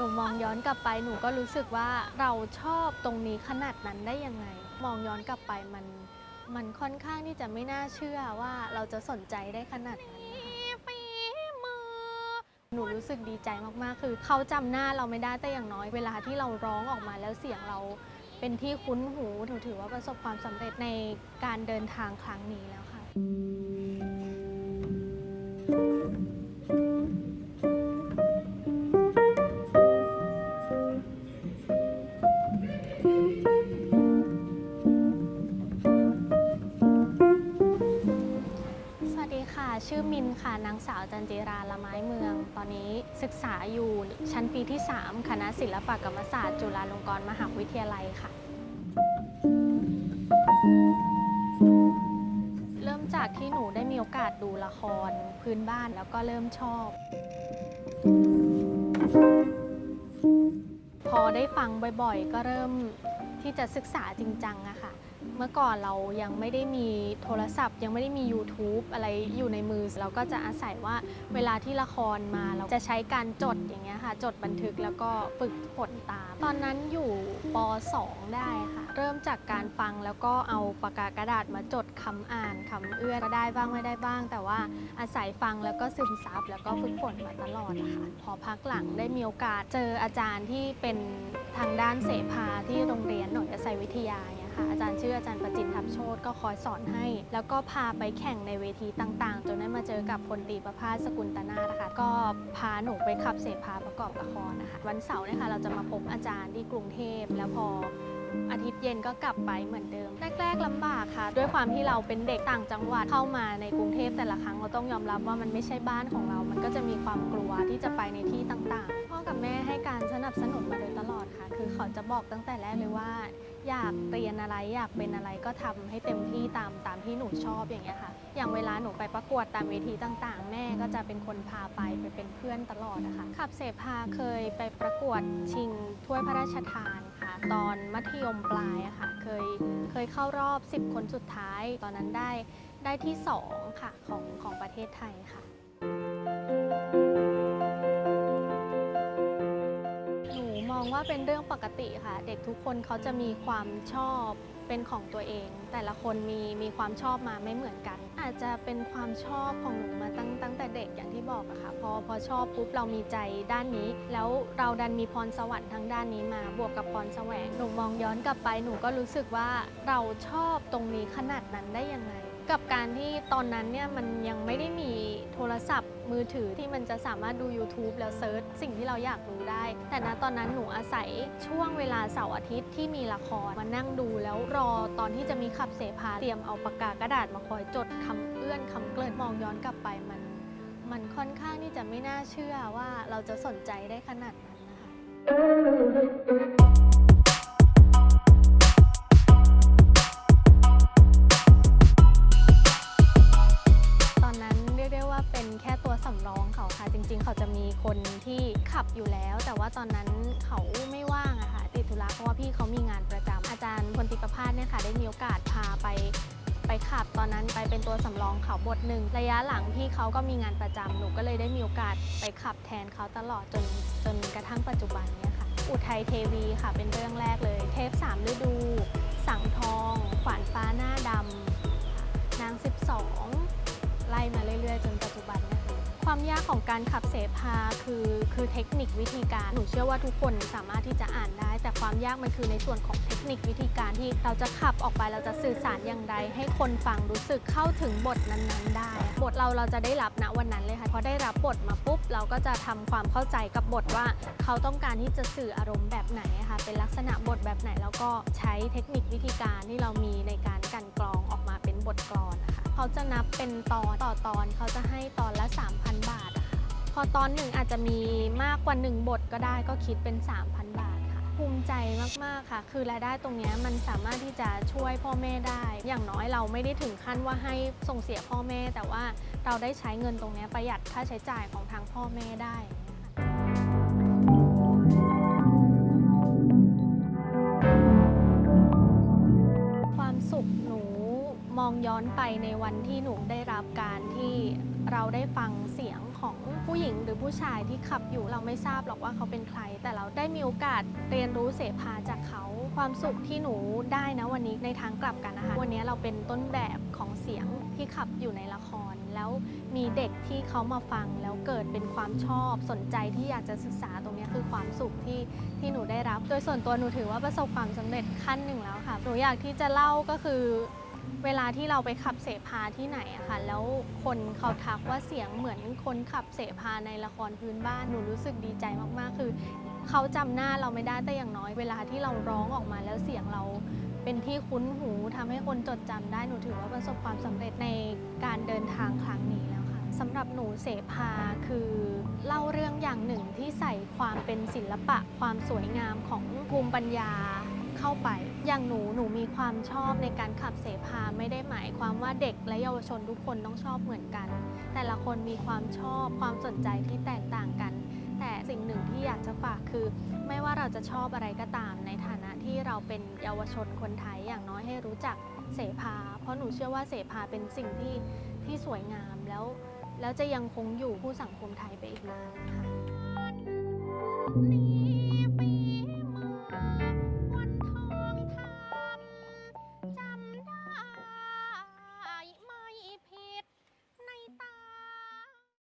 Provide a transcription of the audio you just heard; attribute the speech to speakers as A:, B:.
A: หนูมองย้อนกลับไปหนูก็รู้สึกว่าเราชอบตรงนี้ขนาดนั้นได้ยังไง มองย้อนกลับไปมัน มันค่อนข้างที่จะไม่น่าเชื่อว่าเราจะสนใจได้ขนาดนั้นนะคะหนูรู้สึกดีใจมากๆ คือเขาจำหน้าเราไม่ได้แต่อย่างน้อยเวลาที่เราร้องออกมาแล้วเสียงเราเป็นที่คุ้นหูหนูถือว่าประสบความสำเร็จในการเดินทางครั้งนี้แล้วค่ะ ค่ะ นางสาวจันจิราละไม้เมือง ตอนนี้ศึกษาอยู่ชั้นปีที่ 3 คณะศิลปกรรมศาสตร์ จุฬาลงกรณ์มหาวิทยาลัยค่ะ เริ่มจากที่หนูได้มีโอกาสดูละครพื้นบ้านแล้วก็เริ่มชอบ พอได้ฟังบ่อยๆ ก็เริ่มที่จะศึกษาจริงจังอะค่ะ เมื่อก่อนเรายังไม่ได้มีโทรศัพท์ ยังไม่ได้มี YouTube อะไรอยู่ในมือ เราก็จะอาศัยว่าเวลาที่ละครมาเราจะใช้การจดอย่างเงี้ยค่ะ จดบันทึกแล้วก็ฝึกฝนตาม ตอนนั้นอยู่ป .2 ได้ค่ะ เริ่มจากการฟังแล้วก็เอาปากกากระดาษมาจดคำอ่านคำเอื้อก็ได้บ้างไม่ได้บ้าง แต่ว่าอาศัยฟังแล้วก็ซึมซับแล้วก็ฝึกฝนมาตลอดอะค่ะพอพักหลังได้มีโอกาสเจออาจารย์ที่เป็นทางด้านเสภาที่โรงเรียนหน่วยไซวิทยาเนี่ย อาจารย์ชื่ออาจารย์ประจินทับโชตก็คอยสอนให้ แล้วก็พาไปแข่งในเวทีต่างๆ จนได้มาเจอกับพลตรีประภาสกุลตนานะคะก็พาหนูไปขับเสภาประกอบละครนะคะ วันเสาร์นี่ยค่ะเราจะมาพบอาจารย์ที่กรุงเทพแล้วพออาทิตย์เย็นก็กลับไปเหมือนเดิม แรกๆลำบากค่ะ ด้วยความที่เราเป็นเด็กต่างจังหวัดเข้ามาในกรุงเทพแต่ละครั้งเราต้องยอมรับว่ามันไม่ใช่บ้านของเรา มันก็จะมีความกลัวที่จะไปในที่ต่างๆ พ่อกับแม่ให้การสนับสนุนมาโดยตลอด เขาจะบอกตั้งแต่แรกเลยว่า อยากเรียนอะไรอยากเป็นอะไรก็ทำให้เต็มที่ตามตามที่หนูชอบอย่างเงี้ยค่ะ อย่างเวลาหนูไปประกวดตามเวทีต่างๆ แม่ก็จะเป็นคนพาไปไปเป็นเพื่อนตลอดนะคะขับเสพาเคยไปประกวดชิงถ้วยพระราชทานค่ะ ตอนมัธยมปลายอะค่ะเคยเคยเข้ารอบ 10 คนสุดท้าย ตอนนั้นได้ได้ที่ 2 ค่ะของของประเทศไทยค่ะ ว่าเป็นเรื่องปกติค่ะ เด็กทุกคนเขาจะมีความชอบเป็นของตัวเอง แต่ละคนมีมีความชอบมาไม่เหมือนกัน อาจจะเป็นความชอบของหนูมาตั้งตั้งแต่เด็กอย่างที่บอกอะค่ะพอพอชอบปุ๊บเรามีใจด้านนี้ แล้วเราดันมีพรสวรรค์ทางด้านนี้มาบวกกับพรแสวงหนูมองย้อนกลับไปหนูก็รู้สึกว่าเราชอบตรงนี้ขนาดนั้นได้ยังไง กับการที่ตอนนั้นเนี่ยมันยังไม่ได้มีโทรศัพท์ มือถือที่มันจะสามารถดู YouTube แล้วเซิร์ชสิ่งที่เราอยากรู้ได้ แต่ณตอนนั้นหนูอาศัยช่วงเวลาเสาร์อาทิตย์ที่มีละครมานั่งดูแล้วรอตอนที่จะมีขับเสพาเตรียมเอาปากกากระดาษมาคอยจดคำเอื้อนคำเกลินมองย้อนกลับไปมัน มันค่อนข้างที่จะไม่น่าเชื่อว่าเราจะสนใจได้ขนาดนั้นนะคะ ริง ๆ เขาจะมีคนที่ขับอยู่แล้ว แต่ว่าตอนนั้นเขาไม่ว่างอะค่ะติดธุระเพราะว่าพี่เขามีงานประจำอาจารย์พลติประพาสเนี่ยค่ะได้มีโอกาสพาไปไปขับตอนนั้นไปเป็นตัวสำรองเขาบทหนึ่งระยะหลังพี่เขาก็มีงานประจำหนูก็เลยได้มีโอกาสไปขับแทนเขาตลอดจนจนกระทั่งปัจจุบันเนี่ยค่ะ อุทัยเทวีค่ะเป็นเรื่องแรกเลย เทพสามฤดู สังทอง ขวานฟ้าหน้าดำนาง 12 ของการขับเสพาคือคือเทคนิควิธีการหนูเชื่อว่าทุกคนสามารถที่จะอ่านได้ แต่ความยากมันคือในส่วนของเทคนิควิธีการที่เราจะขับออกไปเราจะสื่อสารอย่างไร ให้คนฟังรู้สึกเข้าถึงบทนั้นๆ ได้ บทเราเราจะได้รับณวันนั้นเลยค่ะพอได้รับบทมาปุ๊บเราก็จะทำความเข้าใจกับบทว่า เขาต้องการที่จะสื่ออารมณ์แบบไหนค่ะเป็นลักษณะบทแบบไหนแล้วก็ใช้เทคนิควิธีการที่เรามีในการกันกรองออกมาเป็นบทกลอนนะคะเขาจะนับเป็นตอนต่อตอนเขาจะให้ตอนละ 3,000 บาท พอตอนหนึ่งอาจจะมีมากกว่า 1 บทก็ได้ก็คิดเป็น 3,000 บาทค่ะ ภูมิใจมากๆค่ะ คือรายได้ตรงนี้มันสามารถที่จะช่วยพ่อแม่ได้ อย่างน้อยเราไม่ได้ถึงขั้นว่าให้ส่งเสียพ่อแม่ แต่ว่าเราได้ใช้เงินตรงนี้ประหยัดค่าใช้จ่ายของทางพ่อแม่ได้ความสุขหนูมองย้อนไปในวันที่หนูได้รับการที่เราได้ฟังเสียง ของผู้หญิงหรือผู้ชายที่ขับอยู่เราไม่ทราบหรอกว่าเขาเป็นใคร แต่เราได้มีโอกาสเรียนรู้เสพาจากเขา ความสุขที่หนูได้นะวันนี้ในทางกลับกันนะคะวันนี้เราเป็นต้นแบบของเสียงที่ขับอยู่ในละคร แล้วมีเด็กที่เขามาฟังแล้วเกิดเป็นความชอบสนใจที่อยากจะศึกษาตรงนี้คือความสุขที่ที่หนูได้รับ โดยส่วนตัวหนูถือว่าประสบความสำเร็จขั้นหนึ่งแล้วค่ะหนูอยากที่จะเล่าก็คือ เวลาที่เราไปขับเสพาที่ไหนอะค่ะ แล้วคนเขาทักว่าเสียงเหมือนคนขับเสพาในละครพื้นบ้านหนูรู้สึกดีใจมากๆ คือเขาจำหน้าเราไม่ได้แต่อย่างน้อย เวลาที่เราร้องออกมาแล้วเสียงเราเป็นที่คุ้นหูทำให้คนจดจำได้หนูถือว่าประสบความสำเร็จในการเดินทางครั้งนี้แล้วค่ะสำหรับหนูเสพาคือเล่าเรื่องอย่างหนึ่งที่ใส่ความเป็นศิลปะความสวยงามของภูมิปัญญา เข้าไป อย่างหนูหนูมีความชอบในการขับเสพาไม่ได้หมายความว่าเด็กและเยาวชนทุกคนต้องชอบเหมือนกัน แต่ละคนมีความชอบความสนใจที่แตกต่างกัน แต่สิ่งหนึ่งที่อยากจะฝากคือ ไม่ว่าเราจะชอบอะไรก็ตาม ในฐานะที่เราเป็นเยาวชนคนไทยอย่างน้อยให้รู้จักเสพา เพราะหนูเชื่อว่าเสพาเป็นสิ่งที่ที่สวยงามแล้วแล้วจะยังคงอยู่คู่สังคมไทยไปอีกนานค่ะ